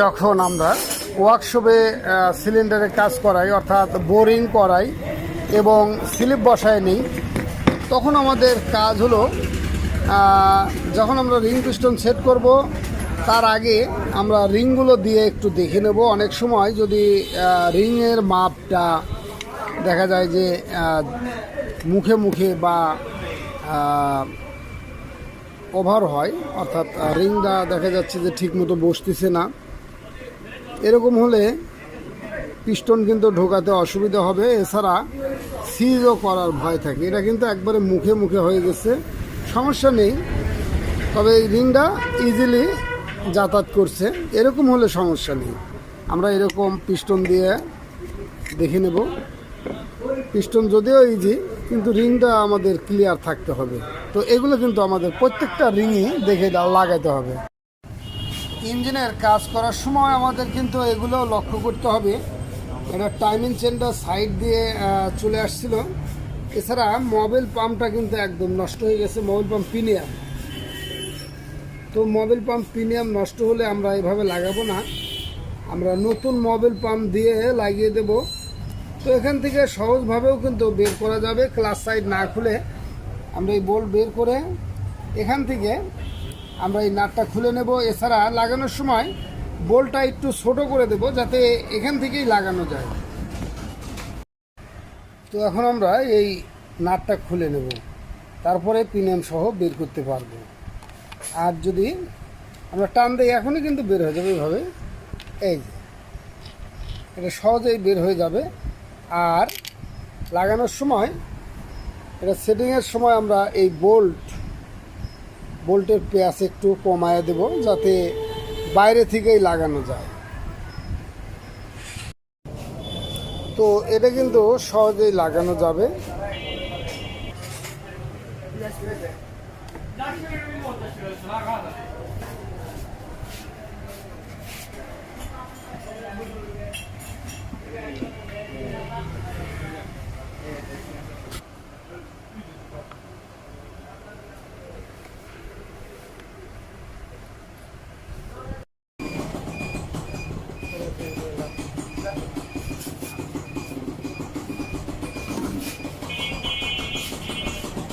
যখন আমরা ওয়ার্কশপে সিলিন্ডারে কাজ করাই, অর্থাৎ বোরিং করাই এবং স্লিপ বসায় নিই, তখন আমাদের কাজ হলো যখন আমরা রিং পিস্টন সেট করব, তার আগে আমরা রিংগুলো দিয়ে একটু দেখে নেব। অনেক সময় যদি রিংয়ের মাপটা দেখা যায় যে মুখে মুখে বা ওভার হয়, অর্থাৎ রিংটা দেখা যাচ্ছে যে ঠিকমতো বসতেছে না। এরকম হলে পিস্টন কিন্তু ঢোকাতে অসুবিধা হবে। এছাড়া সিজও করার ভয় থাকে। এটা কিন্তু একবারে মুখে মুখে হয়ে গেছে। সমস্যা নেই। তবে এই রিংটা ইজিলি যাতায়াত করছে। এরকম হলে সমস্যা নেই। আমরা এরকম পিস্টন দিয়ে দেখে নেব। পিস্টন যদিও ইজি কিন্তু রিংটা আমাদের ক্লিয়ার থাকতে হবে। তো এগুলো কিন্তু আমাদের প্রত্যেকটা রিংই দেখে লাগাতে হবে। ইঞ্জিনের কাজ করার সময় আমাদের কিন্তু এগুলো লক্ষ্য করতে হবে। এটা টাইমিং চেনটা সাইড দিয়ে চলে আসছিল। এছাড়া মোবাইল পাম্পটা কিন্তু একদম নষ্ট হয়ে গেছে মোবাইল পাম্প প্রিমিয়াম তো মোবাইল পাম্প প্রিমিয়াম নষ্ট হলে আমরা এভাবে লাগাবো না। আমরা নতুন মোবাইল পাম্প দিয়ে লাগিয়ে দেব। তো এখান থেকে সহজভাবেও কিন্তু বের করা যাবে ক্লাস সাইড না খুলে। আমরা এই বোল্ট বের করে এখান থেকে আমরা এই নাটটা খুলে নেব। এছাড়া লাগানোর সময় বোল্টটা একটু ছোট করে দেব, যাতে এখান থেকেই লাগানো যায়। তো এখন আমরা এই নাটটা খুলে নেব। তারপরে পিনিয়ন সহ বের করতে পারব। আর যদি আমরা টান দিই, এখনই কিন্তু বের হয়ে যাবে এইভাবে। এই এটা সহজেই বের হয়ে যাবে। আর লাগানোর সময়, এটা সেটিংয়ের সময় আমরা এই বোল্ট বোল্টের পেঁয়াজ একটু কমায় দেব যাতে বাইরে থেকেই লাগানো যায়। তো এটা কিন্তু সহজেই লাগানো যাবে।